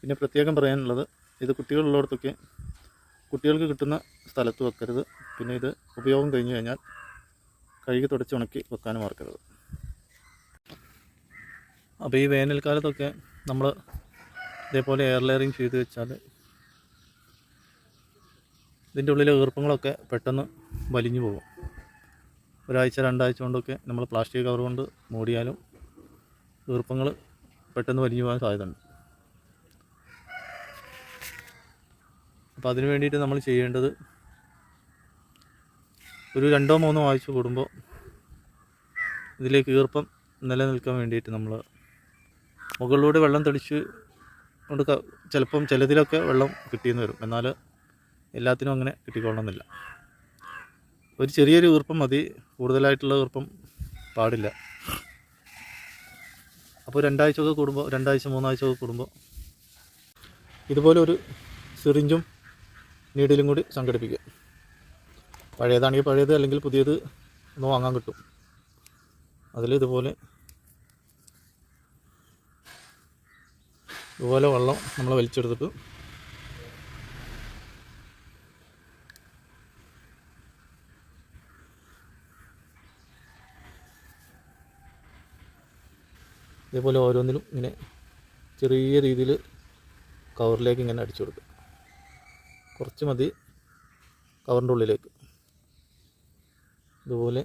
പിന്നെ പ്രത്യേകം പറയാനുള്ളത് ഇത് കുട്ടികളുള്ളിടത്തൊക്കെ കുട്ടികൾക്ക് കിട്ടുന്ന സ്ഥലത്ത് വെക്കരുത്. പിന്നെ ഇത് ഉപയോഗം കഴിഞ്ഞു കഴിഞ്ഞാൽ കഴുകി തുടച്ച് ഉണക്കി വെക്കാനും മറക്കരുത്. അപ്പോൾ ഈ വേനൽക്കാലത്തൊക്കെ നമ്മൾ ഇതേപോലെ എയർ ലെയറിങ് ചെയ്ത് വെച്ചാൽ ഇതിന്റെ ഉള്ളിലെ ഈർപ്പങ്ങളൊക്കെ പെട്ടെന്ന് വലിഞ്ഞു പോകും. ഒരാഴ്ച രണ്ടാഴ്ച കൊണ്ടൊക്കെ നമ്മൾ പ്ലാസ്റ്റിക് കവർ കൊണ്ട് മൂടിയാലും ഈർപ്പങ്ങൾ പെട്ടെന്ന് വലിഞ്ഞു പോകാൻ സാധ്യതയുണ്ട്. അപ്പോൾ അതിന് വേണ്ടിയിട്ട് നമ്മൾ ചെയ്യേണ്ടത് ഒരു രണ്ടോ മൂന്നോ ആഴ്ച കൂടുമ്പോൾ ഇതിലേക്ക് ഈർപ്പം നിലനിൽക്കാൻ വേണ്ടിയിട്ട് നമ്മൾ മുകളിലൂടെ വെള്ളം തെളിച്ച് കൊണ്ട് ചിലപ്പം ചിലതിലൊക്കെ വെള്ളം കിട്ടിയെന്ന് വരും. എന്നാൽ എല്ലാത്തിനും അങ്ങനെ കിട്ടിക്കൊള്ളണമെന്നില്ല. ഒരു ചെറിയൊരു ഈർപ്പം മതി. കൂടുതലായിട്ടുള്ള ഈർപ്പം പാടില്ല. അപ്പോൾ രണ്ടാഴ്ച ഒക്കെ കൂടുമ്പോൾ രണ്ടാഴ്ച മൂന്നാഴ്ച ഒക്കെ കൂടുമ്പോൾ ഇതുപോലെ ഒരു സിറിഞ്ചും നീഡിലും കൂടി സംഘടിപ്പിക്കുക. പഴയതാണെങ്കിൽ പഴയത് അല്ലെങ്കിൽ പുതിയത് ഒന്ന് വാങ്ങാൻ കിട്ടും. അതിൽ ഇതുപോലെ ഇതുപോലെ വെള്ളം നമ്മൾ വലിച്ചെടുത്തിട്ട് ഇതേപോലെ ഓരോന്നിലും ഇങ്ങനെ ചെറിയ രീതിയിൽ കവറിലേക്ക് ഇങ്ങനെ അടിച്ചു കൊടുക്കുക. കുറച്ച് മതി. കവറിന്റെ ഉള്ളിലേക്ക്. ഇതുപോലെ.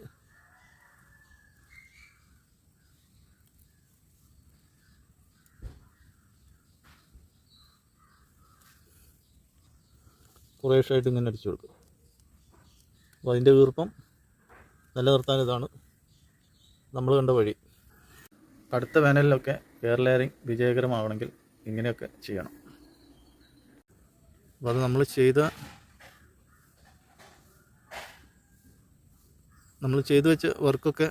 കുറേശ്ശായിട്ട് ഇങ്ങനെ അടിച്ചു കൊടുക്കും. അപ്പോൾ അതിന്റെ വീർപ്പം നിലനിർത്താൻ ഇതാണ് നമ്മൾ കണ്ട വഴി. അടുത്ത വേനലിലൊക്കെ എയർ ലെയറിങ് വിജയകരമാവണമെങ്കിൽ ഇങ്ങനെയൊക്കെ ചെയ്യണം. അപ്പോൾ അത് നമ്മൾ ചെയ്ത നമ്മൾ ചെയ്തു വെച്ച വർക്കൊക്കെ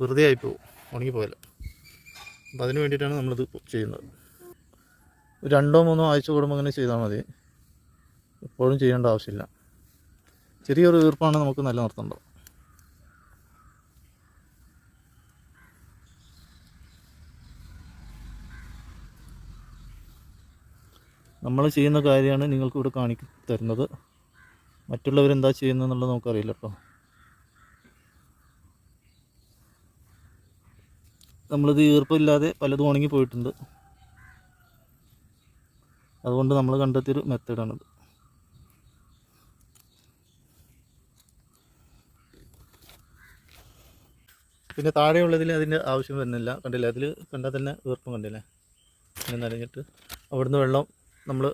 വെറുതെ ആയിപ്പോവും ഉണങ്ങിപ്പോയല്ലോ അപ്പോൾ അതിന് വേണ്ടിയിട്ടാണ് നമ്മളിത് ചെയ്യുന്നത്. രണ്ടോ മൂന്നോ ആഴ്ച കൂടുമ്പോൾ അങ്ങനെ ചെയ്താൽ മതി. എപ്പോഴും ചെയ്യേണ്ട ആവശ്യമില്ല. ചെറിയൊരു ഈർപ്പാണ് നമുക്ക് നിലനിർത്തേണ്ടത് നമ്മൾ ചെയ്യുന്ന കാര്യമാണ് നിങ്ങൾക്ക് ഇവിടെ കാണിക്കി തരുന്നത്. മറ്റുള്ളവരെന്താ ചെയ്യുന്നതെന്നുള്ളത് നമുക്കറിയില്ല കേട്ടോ. നമ്മളിത് ഈർപ്പമില്ലാതെ പലതും ഉണങ്ങി പോയിട്ടുണ്ട്. അതുകൊണ്ട് നമ്മൾ കണ്ടെത്തിയൊരു മെത്തേഡാണിത്. പിന്നെ താഴെയുള്ളതിൽ അതിന്റെ ആവശ്യം വരുന്നില്ല. കണ്ടില്ല? അതിൽ കണ്ടാൽ തന്നെ ഈർപ്പം കണ്ടില്ലേ? ഇങ്ങനെ നനഞ്ഞിട്ട് അവിടുന്ന് വെള്ളം നമ്മൾ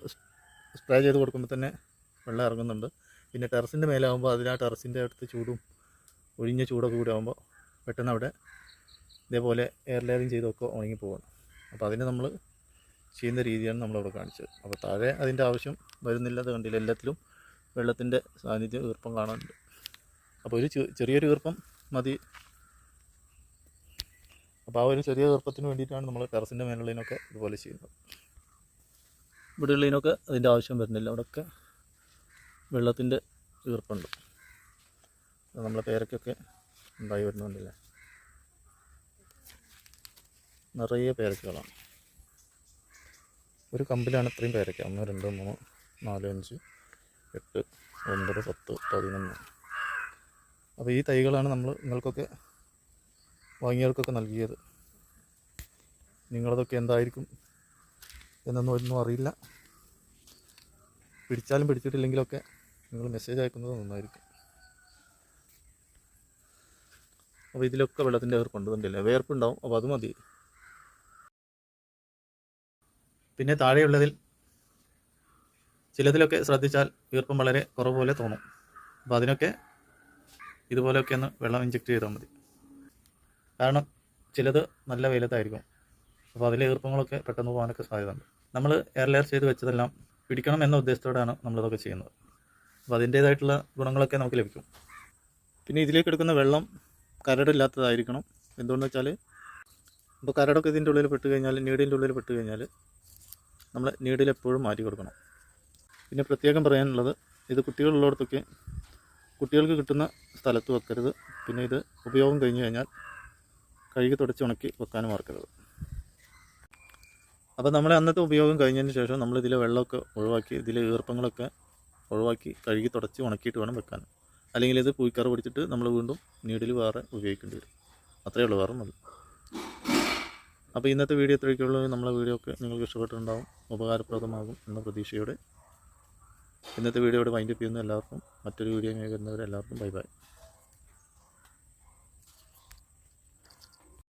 സ്പ്രേ ചെയ്ത് കൊടുക്കുമ്പോൾ തന്നെ വെള്ളം ഇറങ്ങുന്നുണ്ട്. പിന്നെ ടെറസിന്റെ മേലാകുമ്പോൾ അതിന് ആ ടെറസിന്റെ അടുത്ത് ചൂടും ഒഴിഞ്ഞ ചൂടൊക്കെ കൂടി ആകുമ്പോൾ പെട്ടെന്ന് അവിടെ ഇതേപോലെ എയർ ലെയറിങ് ചെയ്തൊക്കെ ഉണങ്ങി പോകണം അപ്പോൾ അതിന് നമ്മൾ ചെയ്യുന്ന രീതിയാണ് നമ്മളവിടെ കാണിച്ചത്. അപ്പോൾ താഴെ അതിന്റെ ആവശ്യം വരുന്നില്ല. അത് കണ്ടില്ല. എല്ലാത്തിലും വെള്ളത്തിന്റെ സാന്നിധ്യം ഈർപ്പം കാണാനുണ്ട്. അപ്പോൾ ഒരു ചെറിയൊരു ഈർപ്പം മതി. അപ്പോൾ ആ ഒരു ചെറിയ ഈർപ്പത്തിന് വേണ്ടിയിട്ടാണ് നമ്മൾ ടെറസിന്റെ മേലുള്ളതിനൊക്കെ ഇതുപോലെ ചെയ്യുന്നത്. ഇവിടെ ഉള്ളതിനൊക്കെ അതിന്റെ ആവശ്യം വരുന്നില്ല. അവിടെയൊക്കെ വെള്ളത്തിന്റെ ഈർപ്പുണ്ട്. നമ്മളെ പേരക്കൊക്കെ ഉണ്ടായി വരുന്നുണ്ടല്ലേ? നിറയെ പേരക്കകളാണ്. ഒരു കമ്പിലാണ് ഇത്രയും പേരക്ക. ഒന്ന് രണ്ട് മൂന്ന് നാല് അഞ്ച് എട്ട് ഒൻപത് പത്ത് പതിനൊന്ന്. അപ്പോൾ ഈ തൈകളാണ് നമ്മൾ നിങ്ങൾക്കൊക്കെ വാങ്ങിയവർക്കൊക്കെ നൽകിയത്. നിങ്ങളതൊക്കെ എന്തായിരിക്കും? എന്നൊന്നും ഒന്നും അറിയില്ല. പിടിച്ചാലും പിടിച്ചിട്ടില്ലെങ്കിലൊക്കെ നിങ്ങൾ മെസ്സേജ് അയക്കുന്നത് നന്നായിരിക്കും. അപ്പോൾ ഇതിലൊക്കെ വെള്ളത്തിന്റെ വേർപ്പുണ്ട് കണ്ടില്ലേ വേർപ്പുണ്ടാവും. അപ്പോൾ അത് മതി. പിന്നെ താഴെയുള്ളതിൽ ചിലതിലൊക്കെ ശ്രദ്ധിച്ചാൽ ഈർപ്പം വളരെ കുറവ് പോലെ തോന്നും. അപ്പോൾ അതിനൊക്കെ ഇതുപോലെയൊക്കെ ഒന്ന് വെള്ളം ഇഞ്ചെക്ട് ചെയ്താൽ മതി. കാരണം ചിലത് നല്ല വെയിലത്തായിരിക്കും. അപ്പോൾ അതിലെ ഈർപ്പങ്ങളൊക്കെ പെട്ടെന്ന് പോകാനൊക്കെ സാധ്യതയുണ്ട്. നമ്മൾ എയർ ലെയർ ചെയ്ത് വെച്ചതെല്ലാം പിടിക്കണം എന്ന ഉദ്ദേശത്തോടെയാണ് നമ്മളിതൊക്കെ ചെയ്യുന്നത്. അപ്പോൾ അതിന്റേതായിട്ടുള്ള ഗുണങ്ങളൊക്കെ നമുക്ക് ലഭിക്കും. പിന്നെ ഇതിലേക്ക് എടുക്കുന്ന വെള്ളം കരടില്ലാത്തതായിരിക്കണം. എന്തുകൊണ്ടെന്ന് വെച്ചാൽ ഇപ്പോൾ കരടൊക്കെ ഇതിന്റെ ഉള്ളിൽ പെട്ട് കഴിഞ്ഞാൽ നീടിന്റെ ഉള്ളിൽ പെട്ട് കഴിഞ്ഞാൽ നമ്മൾ നീഡിൽ എപ്പോഴും മാറ്റി കൊടുക്കണം. പിന്നെ പ്രത്യേകം പറയാനുള്ളത് ഇത് കുട്ടികളുള്ളിടത്തൊക്കെ കുട്ടികൾക്ക് കിട്ടുന്ന സ്ഥലത്ത് വെക്കരുത്. പിന്നെ ഇത് ഉപയോഗം കഴിഞ്ഞ് കഴിഞ്ഞാൽ കഴുകി തുടച്ച് ഉണക്കി വെക്കാനും മറക്കരുത്. അപ്പോൾ നമ്മൾ അന്നത്തെ ഉപയോഗം കഴിഞ്ഞതിന് ശേഷം നമ്മൾ ഇതിലെ വെള്ളമൊക്കെ ഒഴിവാക്കി ഇതിലെ ഈർപ്പങ്ങളൊക്കെ ഒഴിവാക്കി കഴുകി തുടച്ച് ഉണക്കിയിട്ട് വേണം വെക്കാൻ. അല്ലെങ്കിൽ ഇത് പൂയിക്കറ പിടിച്ചിട്ട് നമ്മൾ വീണ്ടും നീഡിൽ വേറെ ഉപയോഗിക്കേണ്ടി വരും. അത്രയേ ഉള്ളൂ വേറെ ഒന്നുമില്ല അപ്പോൾ ഇന്നത്തെ വീഡിയോ എത്രയൊക്കെയുള്ളൂ നമ്മളെ വീഡിയോ ഒക്കെ നിങ്ങൾക്ക് ഇഷ്ടപ്പെട്ടിട്ടുണ്ടാവും ഉപകാരപ്രദമാകും എന്ന പ്രതീക്ഷയോടെ. ഇന്നത്തെ വീഡിയോ ഇവിടെ വൈൻഡപ്പ് ചെയ്യുന്നു. എല്ലാവർക്കും മറ്റൊരു വീഡിയോ വരുന്നവരെല്ലാവർക്കും ബൈ ബൈ